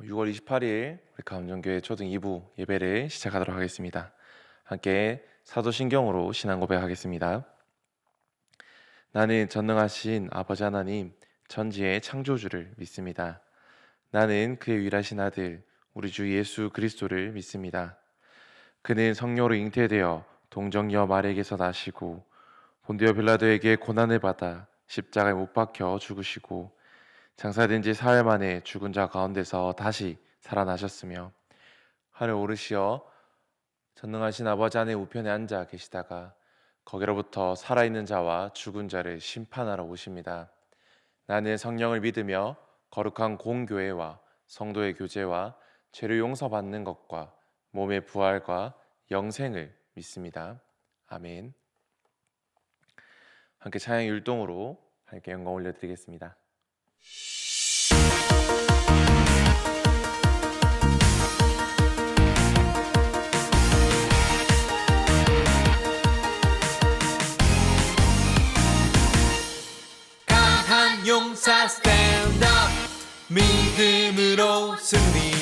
6월 28일 우리 가운정교회 초등 2부 예배를 시작하도록 하겠습니다. 함께 사도신경으로 신앙 고백하겠습니다. 나는 전능하신 아버지 하나님 천지의 창조주를 믿습니다. 나는 그의 위라신 아들 우리 주 예수 그리스도를 믿습니다. 그는 성령으로 잉태되어 동정녀 마리에게서 나시고 본디오 빌라도에게 고난을 받아 십자가에 못 박혀 죽으시고 장사된 지 사흘 만에 죽은 자 가운데서 다시 살아나셨으며 하늘 오르시어 전능하신 아버지 안의 우편에 앉아 계시다가 거기로부터 살아있는 자와 죽은 자를 심판하러 오십니다. 나는 성령을 믿으며 거룩한 공교회와 성도의 교제와 죄를 용서받는 것과 몸의 부활과 영생을 믿습니다. 아멘. 함께 찬양 율동으로 함께 영광 올려드리겠습니다. 용사 스탠드업 믿음으로 승리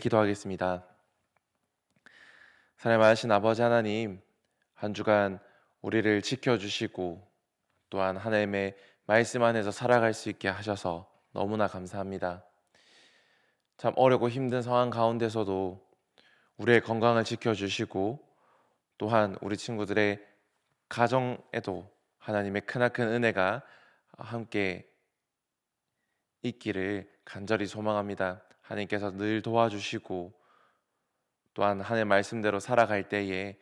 기도하겠습니다. 사랑하신 아버지 하나님, 한 주간 우리를 지켜주시고 또한 하나님의 말씀 안에서 살아갈 수 있게 하셔서 너무나 감사합니다. 참 어렵고 힘든 상황 가운데서도 우리의 건강을 지켜주시고 또한 우리 친구들의 가정에도 하나님의 크나큰 은혜가 함께 있기를 간절히 소망합니다. 하나님께서 늘 도와주시고 또한 하나님의 말씀대로 살아갈 때에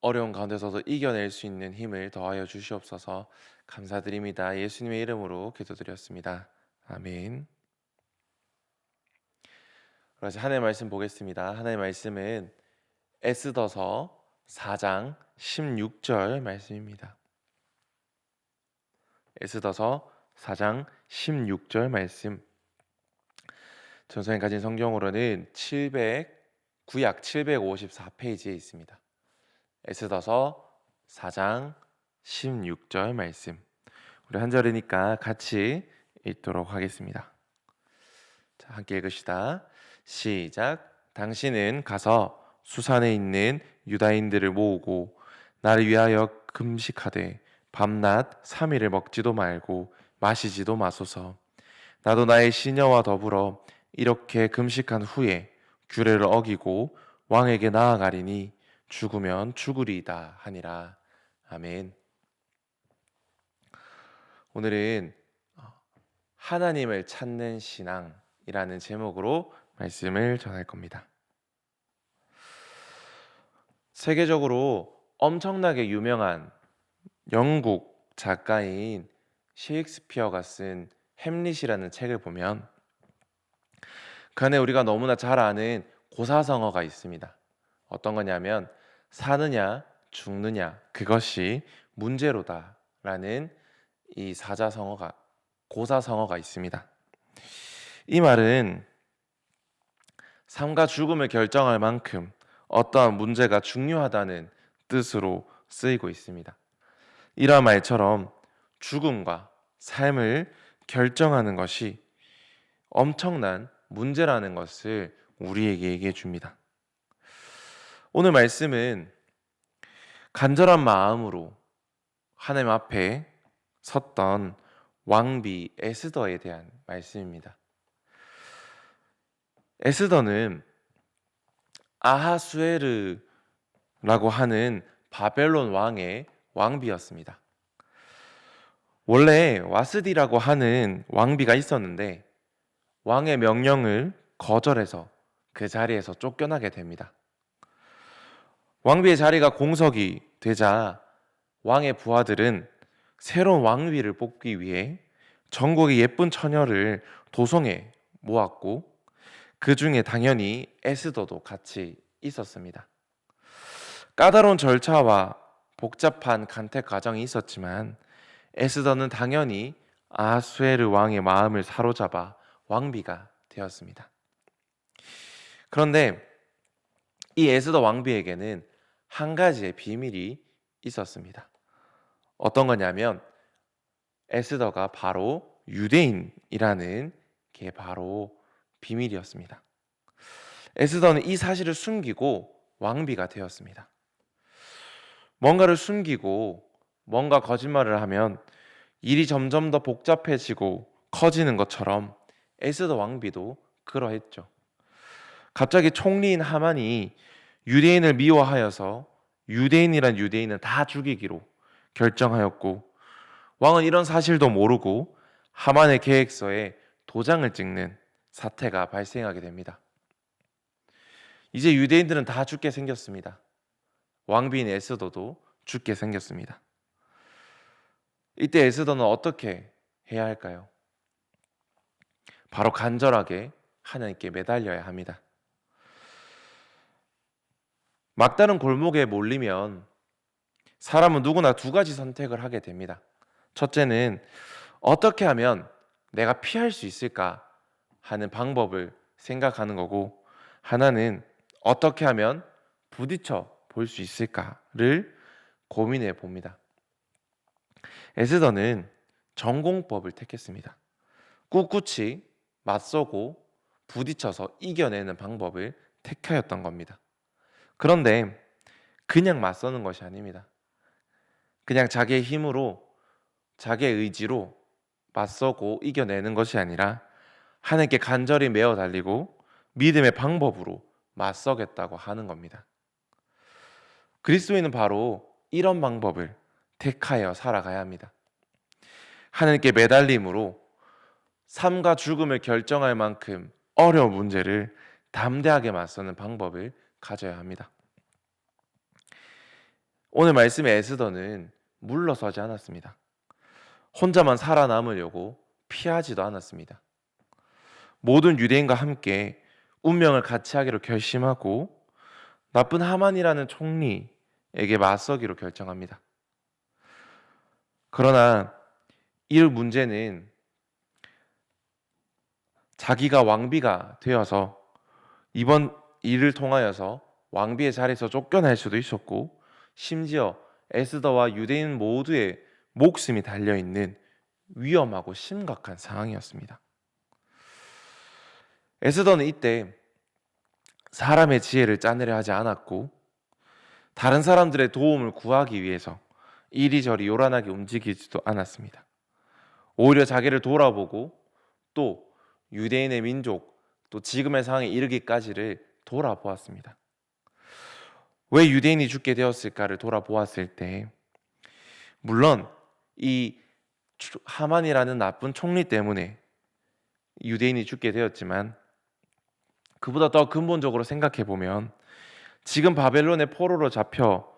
어려운 가운데서도 이겨낼 수 있는 힘을 더하여 주시옵소서 감사드립니다. 예수님의 이름으로 기도드렸습니다. 아멘. 그래서 하나님의 말씀 보겠습니다. 하나님의 말씀은 에스더서 4장 16절 말씀입니다. 에스더서 4장 16절 말씀. 전선이 가진 성경으로는 700 구약 754페이지에 있습니다. 에스더서 4장 16절 말씀. 우리 한 절이니까 같이 읽도록 하겠습니다. 자, 함께 읽으시다. 시작. 당신은 가서 수산에 있는 유다인들을 모으고 나를 위하여 금식하되 밤낮 3일을 먹지도 말고 마시지도 마소서. 나도 나의 시녀와 더불어 이렇게 금식한 후에 규례를 어기고 왕에게 나아가리니 죽으면 죽으리이다 하니라. 아멘. 오늘은 하나님을 찾는 신앙이라는 제목으로 말씀을 전할 겁니다. 세계적으로 엄청나게 유명한 영국 작가인 셰익스피어가 쓴 햄릿이라는 책을 보면 그 안에 우리가 너무나 잘 아는 고사성어가 있습니다. 어떤 거냐면 사느냐 죽느냐 그것이 문제로다라는 이 사자성어가 고사성어가 있습니다. 이 말은 삶과 죽음을 결정할 만큼 어떠한 문제가 중요하다는 뜻으로 쓰이고 있습니다. 이러한 말처럼 죽음과 삶을 결정하는 것이 엄청난 문제라는 것을 우리에게 얘기해 줍니다. 오늘 말씀은 간절한 마음으로 하나님 앞에 섰던 왕비 에스더에 대한 말씀입니다. 에스더는 아하수에르라고 하는 바벨론 왕의 왕비였습니다. 원래 와스디라고 하는 왕비가 있었는데 왕의 명령을 거절해서 그 자리에서 쫓겨나게 됩니다. 왕비의 자리가 공석이 되자 왕의 부하들은 새로운 왕비를 뽑기 위해 전국의 예쁜 처녀를 도성에 모았고 그 중에 당연히 에스더도 같이 있었습니다. 까다로운 절차와 복잡한 간택 과정이 있었지만 에스더는 당연히 아수에르 왕의 마음을 사로잡아 왕비가 되었습니다. 그런데 이 에스더 왕비에게는 한 가지의 비밀이 있었습니다. 어떤 거냐면 에스더가 바로 유대인이라는 게 바로 비밀이었습니다. 에스더는 이 사실을 숨기고 왕비가 되었습니다. 뭔가를 숨기고 뭔가 거짓말을 하면 일이 점점 더 복잡해지고 커지는 것처럼 에스더 왕비도 그러했죠. 갑자기 총리인 하만이 유대인을 미워하여서 유대인이란 유대인은 다 죽이기로 결정하였고 왕은 이런 사실도 모르고 하만의 계획서에 도장을 찍는 사태가 발생하게 됩니다. 이제 유대인들은 다 죽게 생겼습니다. 왕비인 에스더도 죽게 생겼습니다. 이때 에스더는 어떻게 해야 할까요? 바로 간절하게 하나님께 매달려야 합니다. 막다른 골목에 몰리면 사람은 누구나 두 가지 선택을 하게 됩니다. 첫째는 어떻게 하면 내가 피할 수 있을까 하는 방법을 생각하는 거고, 하나는 어떻게 하면 부딪혀 볼 수 있을까를 고민해 봅니다. 에스더는 전공법을 택했습니다. 꿋꿋이 맞서고 부딪혀서 이겨내는 방법을 택하였던 겁니다. 그런데 그냥 맞서는 것이 아닙니다. 그냥 자기의 힘으로 자기의 의지로 맞서고 이겨내는 것이 아니라 하나님께 간절히 매어 달리고 믿음의 방법으로 맞서겠다고 하는 겁니다. 그리스도인은 바로 이런 방법을 택하여 살아가야 합니다. 하나님께 매달림으로 삶과 죽음을 결정할 만큼 어려운 문제를 담대하게 맞서는 방법을 가져야 합니다. 오늘 말씀의 에스더는 물러서지 않았습니다. 혼자만 살아남으려고 피하지도 않았습니다. 모든 유대인과 함께 운명을 같이 하기로 결심하고 나쁜 하만이라는 총리에게 맞서기로 결정합니다. 그러나 이 문제는 자기가 왕비가 되어서 이번 일을 통하여서 왕비의 자리에서 쫓겨날 수도 있었고 심지어 에스더와 유대인 모두의 목숨이 달려 있는 위험하고 심각한 상황이었습니다. 에스더는 이때 사람의 지혜를 짜내려 하지 않았고 다른 사람들의 도움을 구하기 위해서 이리저리 요란하게 움직이지도 않았습니다. 오히려 자기를 돌아보고 또 유대인의 민족 또 지금의 상황에 이르기까지를 돌아보았습니다. 왜 유대인이 죽게 되었을까를 돌아보았을 때 물론 이 추- 하만이라는 나쁜 총리 때문에 유대인이 죽게 되었지만 그보다 더 근본적으로 생각해 보면 지금 바벨론의 포로로 잡혀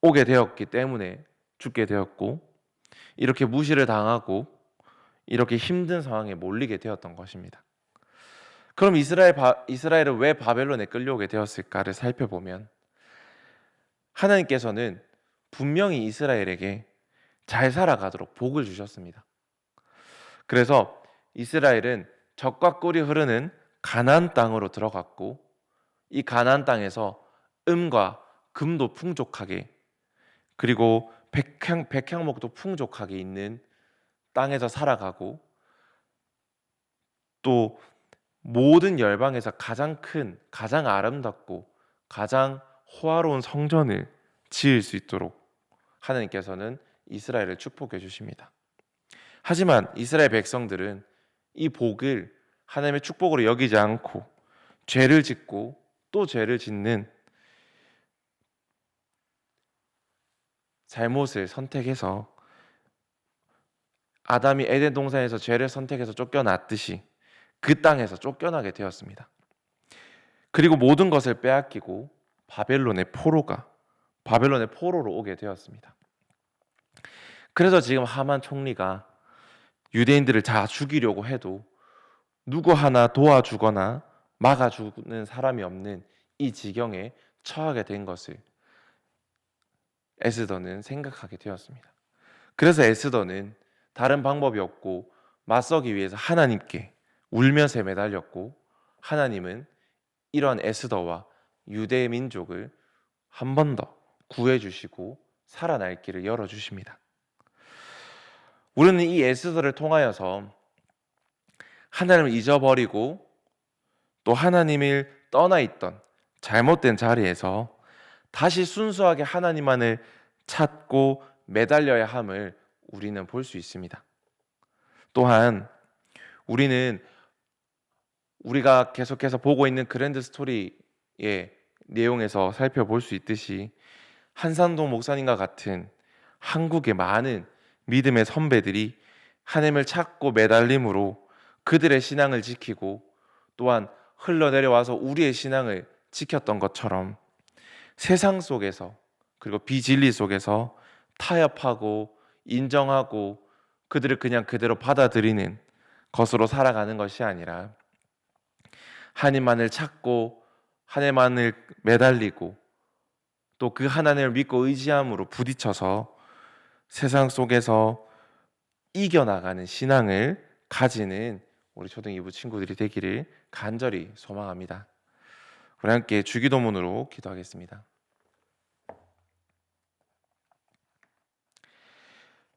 오게 되었기 때문에 죽게 되었고 이렇게 무시를 당하고 이렇게 힘든 상황에 몰리게 되었던 것입니다. 그럼 이스라엘 바, 이스라엘은 왜 바벨론에 끌려오게 되었을까를 살펴보면 하나님께서는 분명히 이스라엘에게 잘 살아가도록 복을 주셨습니다. 그래서 이스라엘은 적과 꿀이 흐르는 가나안 땅으로 들어갔고 이 가나안 땅에서 음과 금도 풍족하게 그리고 백향 백향목도 풍족하게 있는 땅에서 살아가고 또 모든 열방에서 가장 큰 가장 아름답고 가장 호화로운 성전을 지을 수 있도록 하나님께서는 이스라엘을 축복해 주십니다. 하지만 이스라엘 백성들은 이 복을 하나님의 축복으로 여기지 않고 죄를 짓고 또 죄를 짓는 잘못을 선택해서 아담이 에덴 동산에서 죄를 선택해서 쫓겨났듯이 그 땅에서 쫓겨나게 되었습니다. 그리고 모든 것을 빼앗기고 바벨론의 포로가 바벨론의 포로로 오게 되었습니다. 그래서 지금 하만 총리가 유대인들을 다 죽이려고 해도 누구 하나 도와주거나 막아주는 사람이 없는 이 지경에 처하게 된 것을 에스더는 생각하게 되었습니다. 그래서 에스더는 다른 방법이 없고 맞서기 위해서 하나님께 울면서 매달렸고 하나님은 이러한 에스더와 유대 민족을 한 번 더 구해 주시고 살아날 길을 열어 주십니다. 우리는 이 에스더를 통하여서 하나님을 잊어버리고 또 하나님을 떠나 있던 잘못된 자리에서 다시 순수하게 하나님만을 찾고 매달려야 함을 우리는 볼 수 있습니다. 또한 우리는 우리가 계속해서 보고 있는 그랜드 스토리의 내용에서 살펴볼 수 있듯이 한산동 목사님과 같은 한국의 많은 믿음의 선배들이 하나님을 찾고 매달림으로 그들의 신앙을 지키고 또한 흘러내려와서 우리의 신앙을 지켰던 것처럼 세상 속에서 그리고 비진리 속에서 타협하고 인정하고 그들을 그냥 그대로 받아들이는 것으로 살아가는 것이 아니라 하나님만을 찾고 하나님만을 매달리고 또 그 하나님을 믿고 의지함으로 부딪혀서 세상 속에서 이겨나가는 신앙을 가지는 우리 초등 2부 친구들이 되기를 간절히 소망합니다. 우리 함께 주기도문으로 기도하겠습니다.